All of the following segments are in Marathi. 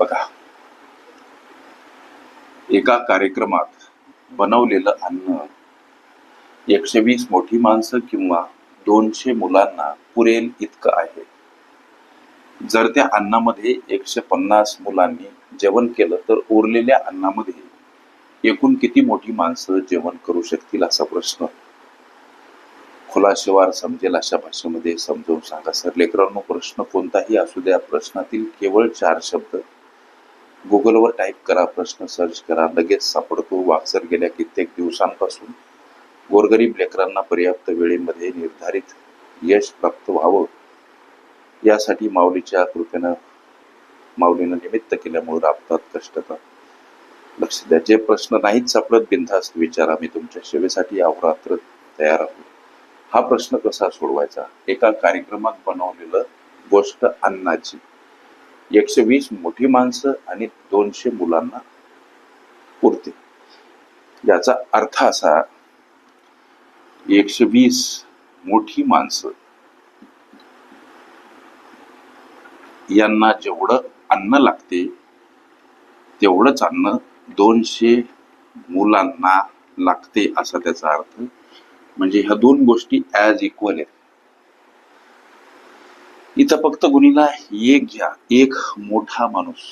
बघा. एका कार्यक्रमात बनवलेलं अन्न एकशे वीस मोठी माणसं किंवा दोनशे मुलांना पुरेल इतकं आहे. जर त्या अन्नामध्ये एकशे पन्नास मुलांनी जेवण केलं तर उरलेल्या अन्नामध्ये एकूण किती मोठी माणसं जेवण करू शकतील असा प्रश्न? खुलाशेवार समजेल अशा भाषेमध्ये समजावून सांगा. सर लेकरांनो प्रश्न कोणताही असू द्या. प्रश्नातील केवळ चार शब्द. गुगलवर टाईप करा प्रश्न सर्च करा लगेच सापडतो. वाक्सर गेल्या कित्येक दिवसांपासून गोरगरीब लेकरांना पर्याप्त वेळेमध्ये निर्धारित यश प्राप्त व्हावं. यासाठी माऊलीच्या कृपेनं माऊलीनं निमित्त केल्यामुळे राबतात कष्टतात लक्ष द्या जे प्रश्न नाहीच सापडत बिनधास्त विचारा मी तुमच्या सेवेसाठी अहोरात्र तयार आहोत. हा प्रश्न कसा सोडवायचा? एका कार्यक्रमात बनवलेलं गोष्ट अन्नाची. एकशे वीस मोठी माणसं आणि दोनशे मुलांना पुरते. याचा अर्थ असा एकशे वीस मोठी माणसं यांना जेवढं अन्न लागते तेवढंच अन्न दोनशे मुलांना लागते असा त्याचा अर्थ. म्हणजे ह्या दोन गोष्टी ॲज इक्वल आहेत. इथं फक्त गुणीला एक घ्या एक मोठा माणूस.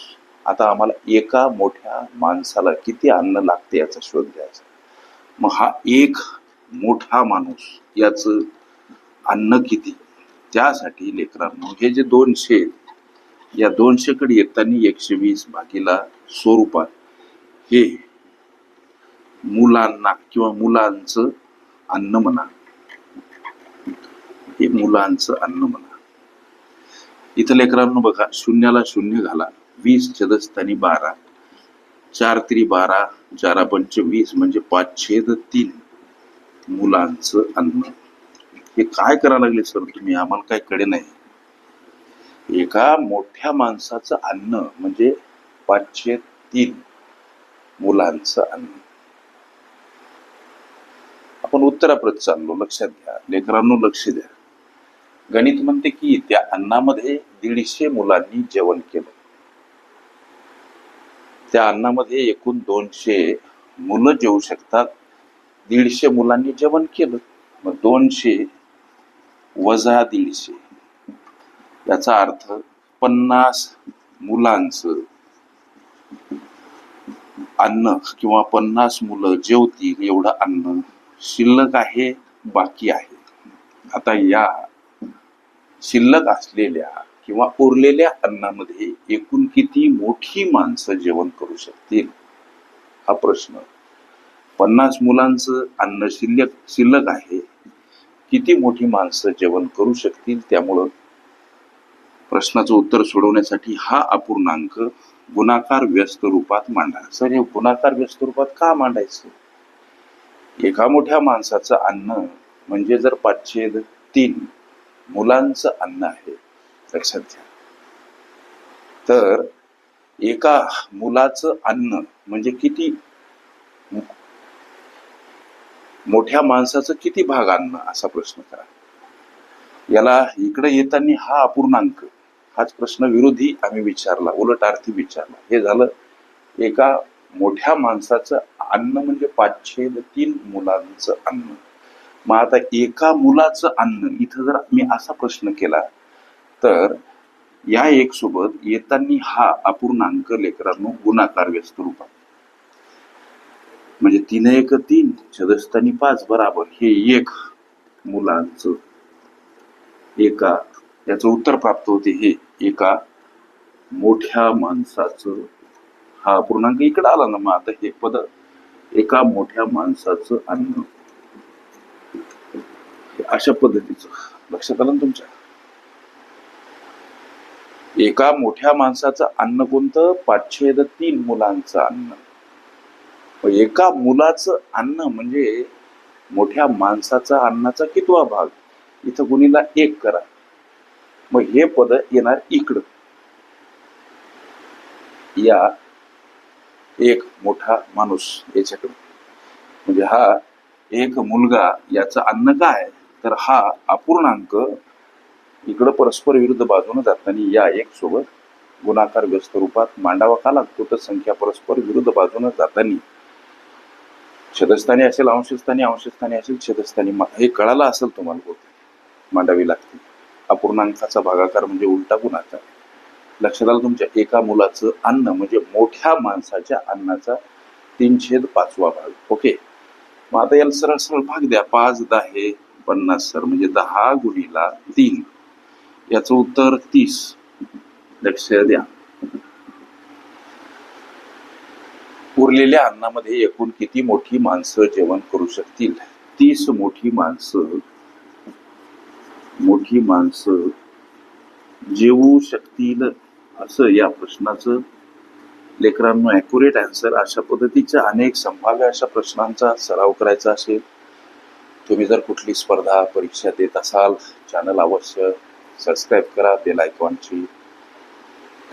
आता आम्हाला एका मोठ्या माणसाला किती अन्न लागते याचा शोध घ्यायचा. मग हा एक मोठा माणूस याच अन्न किती? त्यासाठी लेकरांनो हे जे दोनशे आहेत, या दोनशे कडे येताना एकशे वीस भागीला स्वरूपात हे मुलांना किंवा मुलांचं अन्न म्हणा. हे मुलांचं अन्न म्हणा. इथं लेकरांनो बघा शून्याला शून्य घाला वीस छेदस्थानी बारा. चार त्रि बारा चारा पंच वीस म्हणजे पाच छेद तीन मुलांचं अन्न. हे काय करायला लागले सर तुम्ही? आम्हाला काय कडे नाही. एका मोठ्या माणसाचं अन्न म्हणजे पाचशे तीन मुलांचं अन्न. आपण उत्तराप्रत चाललो लक्षात घ्या. लेकरांनो लक्ष द्या. गणित म्हणते की त्या अन्नामध्ये दीडशे मुलांनी जेवण केलं. त्या अन्नामध्ये एकूण दोनशे मुलं जेवू शकतात. दीडशे मुलांनी जेवण केलं. मग दोनशे वजा दीडशे. याचा अर्थ पन्नास मुलांचं अन्न किंवा पन्नास मुलं जेवतील एवढं अन्न शिल्लक आहे बाकी आहे. आता या शिल्लक असलेल्या किंवा उरलेल्या अन्नामध्ये एकूण किती मोठी माणसं जेवण करू शकतील? हा प्रश्न. पन्नास मुलांचं अन्न शिल्लक शिल्लक आहे. किती मोठी माणसं जेवण करू शकतील त्यामुळं? प्रश्नाचं उत्तर सोडवण्यासाठी हा अपूर्णांक गुणाकार व्यस्त रूपात मांडा सर हे गुणाकार व्यस्त रूपात का मांडायचं? एका मोठ्या माणसाचं अन्न म्हणजे जर पाचशे तीन मुलांचं अन्न आहे. लक्षात घ्या. तर एका मुलाचं अन्न म्हणजे किती? मोठ्या माणसाचं किती भाग अन्न? असा प्रश्न करा. याला इकडे येताना हा अपूर्णांक हाच प्रश्न विरोधी आम्ही विचारला उलट अर्थी विचारला. हे झालं एका मोठ्या माणसाचं अन्न म्हणजे पाचशे तीन मुलांचं अन्न. मग आता एका मुलाचं अन्न इथं जर मी असा प्रश्न केला तर या एक सोबत येताना हा अपूर्णांक लेकरांनो गुणाकार व्यस्त रूपात. म्हणजे तीन एक तीन छदस्थानी पाच बराबर हे एक मुलांच एका याचं उत्तर प्राप्त होते हे एका मोठ्या माणसाचं हा अपूर्णांक इकडे आला ना मग आता हे पद एका मोठ्या माणसाचं अन्न. अशा पद्धतीचं. लक्षात आलं ना तुमच्या? एका मोठ्या माणसाचं अन्न कोणतं? पाचशे तीन मुलांचं अन्न. एका मुलाचं अन्न म्हणजे मोठ्या माणसाचा अन्नाचा कितवा भाग? इथं गुणीला एक करा. मग हे पद येणार इकडं. या एक मोठा माणूस याच्याकडे. म्हणजे हा एक मुलगा याचं अन्न काय? तर हा अपूर्णांक इकडं परस्पर विरुद्ध बाजूने जाताना या एक सोबत गुणाकार व्यस्त रूपात मांडावा का लागतो? तर संख्या परस्पर विरुद्ध बाजूने जाताना. छदस्थानी असेल अंशस्थानी अंशस्थानी असेल छदस्थानी मा- हे कळालं असेल तुम्हाला होते मांडावी लागते. अपूर्णांकाचा भागाकार म्हणजे उलटा गुणाकार. लक्षात आलं तुमच्या एका मुलाचं अन्न म्हणजे मोठ्या माणसाच्या अन्नाचा तीन छेद पाचवा भाग. ओके. मग आता याला सरळ सरळ भाग द्या. पाच दहा हे. पन्नास सर म्हणजे दहा गुणीला तीन. याचं उत्तर तीस. लक्ष द्या. उरलेल्या अन्नामध्ये एकूण किती मोठी माणसं जेवण करू शकतील? तीस मोठी माणसं मोठी माणसं जेवू शकतील असं या प्रश्नाचं लेकरांनो ॲक्युरेट आन्सर अशा पद्धतीच्या अनेक संभाव्य अशा प्रश्नांचा सराव करायचा असेल. तुम्ही जर कुठली स्पर्धा परीक्षा देत असाल चॅनल अवश्य सबस्क्राईब करा बेल आयकॉनची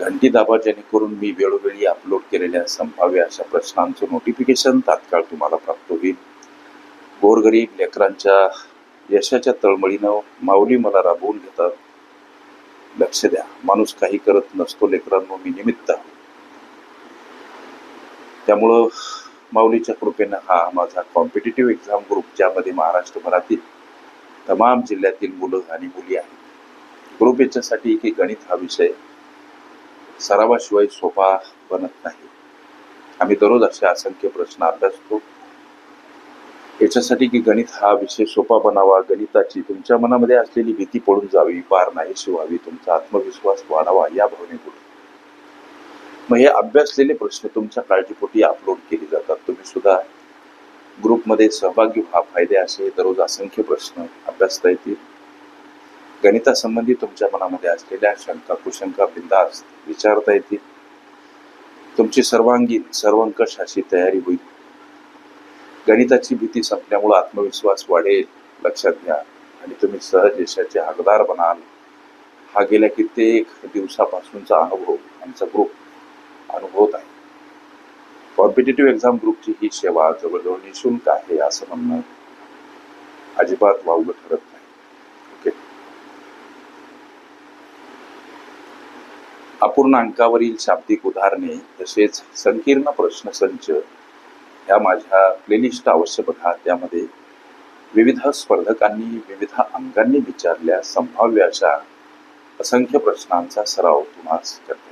घंटी दाबा जेणेकरून मी वेळोवेळी अपलोड केलेल्या संभाव्य अशा प्रश्नांचं नोटिफिकेशन तात्काळ तुम्हाला प्राप्त होईल. गोरगरीब लेकरांच्या यशाच्या तळमळीनं माऊली मला राबवून घेतात. लक्ष द्या माणूस काही करत नसतो लेकरांनो मी निमित्त त्यामुळं माऊलीच्या कृपेनं हा माझा कॉम्पिटेटिव्ह एक्झाम ग्रुप ज्यामध्ये महाराष्ट्रभरातील तमाम जिल्ह्यातील मुलं आणि मुली आहेत. ग्रुप याच्यासाठी की गणित हा विषय सरावाशिवाय सोपा बनत नाही. आम्ही दररोज असे असंख्य प्रश्न अभ्यासतो याच्यासाठी की गणित हा विषय सोपा बनावा गणिताची तुमच्या मनामध्ये असलेली भीती पडून जावी पार नाही शिवावी तुमचा आत्मविश्वास वाढावा या भावनेकडून मग हे अभ्यासलेले प्रश्न तुमच्या काळजीपोटी अपलोड केले जातात. तुम्ही सुद्धा ग्रुपमध्ये सहभागी व्हा. फायदे असे दररोज असंख्य प्रश्न अभ्यासता येतील. गणितासंबंधी तुमच्या मनामध्ये असलेल्या शंका कुशंका बिंदास विचारता येतील. तुमची सर्वांगीण सर्वंकष अशी तयारी होईल. गणिताची भीती संपल्यामुळे आत्मविश्वास वाढेल लक्षात घ्या. आणि तुम्ही सहज यशाचे हकदार बनाल. हा गेल्या कित्येक दिवसापासूनचा अनुभव आमचा ग्रुप अनुभवत आहे. कॉम्पिटेटिव्ह एक्झाम ग्रुपची ही सेवा जवळजवळ निशुल्क आहे असं म्हणणं अजिबात वावलं ठरत नाही. ओके अपूर्ण अंकावरील शाब्दिक उदाहरणे तसेच संकीर्ण प्रश्नसंच ह्या माझ्या प्लेलिस्ट अवश्य बघा. त्यामध्ये विविध स्पर्धकांनी विविध अंगांनी विचारल्या संभाव्य अशा असंख्य प्रश्नांचा सराव तुम्हाला करतो